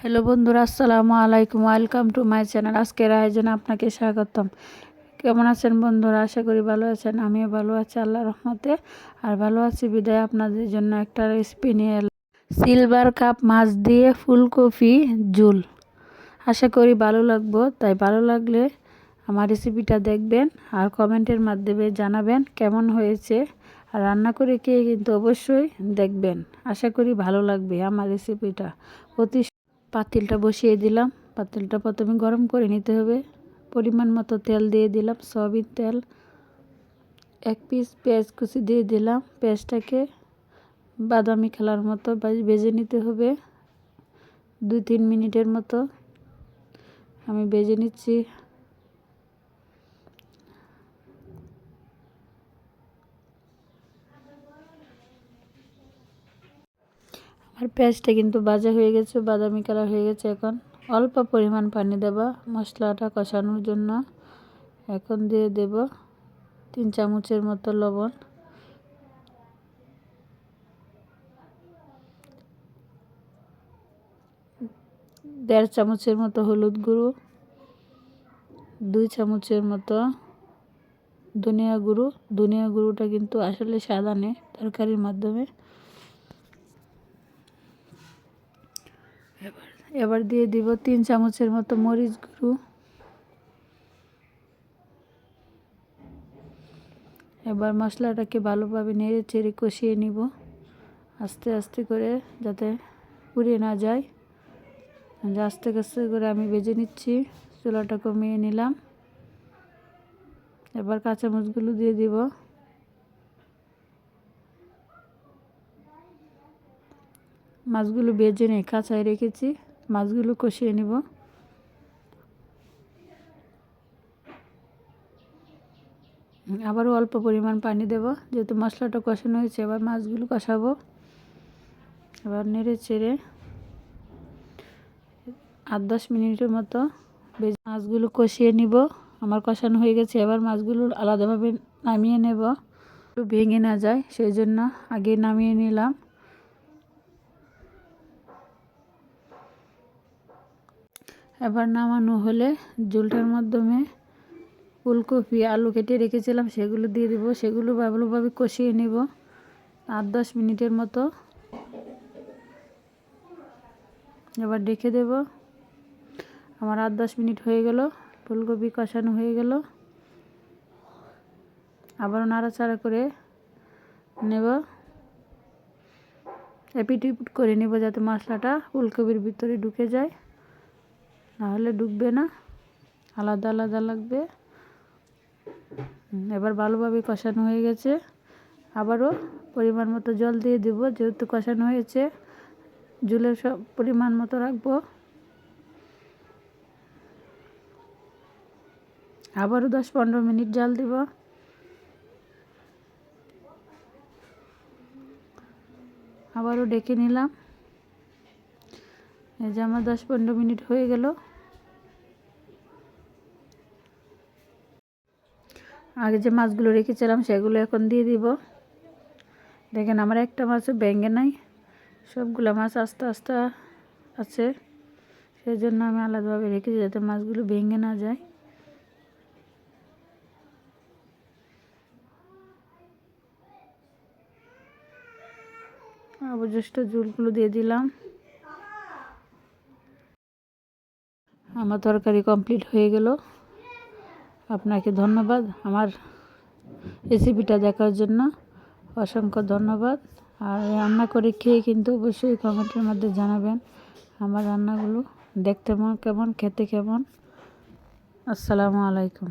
Hello বন্ধুরা, আসসালামু আলাইকুম। ওয়েলকাম টু মাই চ্যানেল আজকের আয়োজনে আপনাকে স্বাগতম। কেমন আছেন বন্ধুরা? আশা করি ভালো আছেন। আমিও ভালো আছি আল্লাহ রহমতে। আর ভালো আছি, বিদায় আপনাদের জন্য একটা রেসিপি নিয়ে এলাম। সিলভার কাপ মাছ দিয়ে ফুলকপি ঝুল আশা করি ভালো লাগবো। তাই ভালো লাগলে আমার রেসিপিটা দেখবেন আর কমেন্টের মাধ্যমে জানাবেন কেমন হয়েছে। আর রান্না করে কে কিন্তু অবশ্যই দেখবেন। আশা করি ভালো লাগবে আমার রেসিপিটা অতি পাতিলটা বসিয়ে দিলাম। পাতিলটা প্রথমে গরম করে নিতে হবে। পরিমাণ মতো তেল দিয়ে দিলাম, সয়াবিন তেল। এক পিস পেঁয়াজ কুচি দিয়ে দিলাম। পেঁয়াজটাকে বাদামি খেলার মতো বেজে নিতে হবে। দুই তিন মিনিটের মতো আমি বেজে নিচ্ছি। আর পেঁয়াজটা কিন্তু ভাজা হয়ে গেছে, বাদামি কালার হয়ে গেছে এখন। অল্প পরিমাণ পানি দেবা, মশলাটা কষানোর জন্য। এখন দিয়ে দেব তিন চামচের মতো লবণ। দেড় চামচের মতো হলুদ গুঁড়ো, দুই চামচের মতো ধনিয়া গুঁড়ো। ধনিয়া গুঁড়োটা কিন্তু আসলে সাদা নেই তরকারির মাধ্যমে। এবার এবার দিয়ে দিব তিন চামচের মতো মরিচ গুঁড়ো। এবার মশলাটাকে ভালোভাবে নেড়ে চেড়ে কষিয়ে নিব। আস্তে আস্তে করে যাতে পুড়ে না যায়। আস্তে আস্তে করে আমি বেজে নিচ্ছি। চুলাটা কমিয়ে নিলাম। এবার কাঁচামরিচগুলো দিয়ে দিব। মাছগুলো বেজে নিয়ে কাঁচায় রেখেছি, মাছগুলো কষিয়ে নিব। আবারও অল্প পরিমাণ পানি দেব, যেহেতু মশলাটা কষানো হয়েছে, এবার মাছগুলো কষাবো। এবার নেড়ে চেড়ে আট দশ মিনিটের মতো মাছগুলো কষিয়ে নিব। আমার কষানো হয়ে গেছে, এবার মাছগুলো আলাদাভাবে নামিয়ে নেব। একটু ভেঙে না যায়, সেই জন্য আগে নামিয়ে নিলাম। এবার নামানো হলে ঝোলটার মাধ্যমে ফুলকপি, আলু কেটে রেখেছিলাম, সেগুলো দিয়ে দেবো। সেগুলো ভালোভাবে কষিয়ে নেব। আট দশ মিনিটের মতো। এবার ডেকে দেব। আমার আট দশ মিনিট হয়ে গেল। ফুলকপি কষানো হয়ে গেল। আবারও নাড়াচাড়া করে নেব। এপিট করে নেব যাতে মশলাটা ফুলকপির ভিতরে ঢুকে যায়। নাহলে ডুববে না। আলাদা আলাদা লাগবে। এবার ভালোভাবে কষানো হয়ে গেছে। আবারও পরিমাণ মতো জল দিয়ে দেব, যেহেতু কষানো হয়েছে। জলের সব পরিমাণ মতো রাখব। আবারও দশ পনেরো মিনিট জাল দিব। আবারও ডেকে নিলাম। এই যে আমার দশ পনেরো মিনিট হয়ে গেল। আগে যে মাছগুলো রেখেছিলাম সেগুলো এখন দিয়ে দিব। দেখেন, আমার একটা মাছও ব্যাঙ্গে নাই। সবগুলো মাছ আস্তে আস্তে আছে। সেই জন্য আমি আলাদাভাবে রেখেছি যাতে মাছগুলো ভেঙে না যায়। অবশিষ্ট জুলগুলো দিয়ে দিলাম। আমার তরকারি কমপ্লিট হয়ে গেল। আপনাকে ধন্যবাদ। আমার রেসিপিটা দেখার জন্য অসংখ্য ধন্যবাদ। আর রান্না করে খেয়ে কিন্তু অবশ্যই কমেন্টের মধ্যে জানাবেন আমার রান্নাগুলো দেখতে কেমন, খেতে কেমন। আসসালামু আলাইকুম।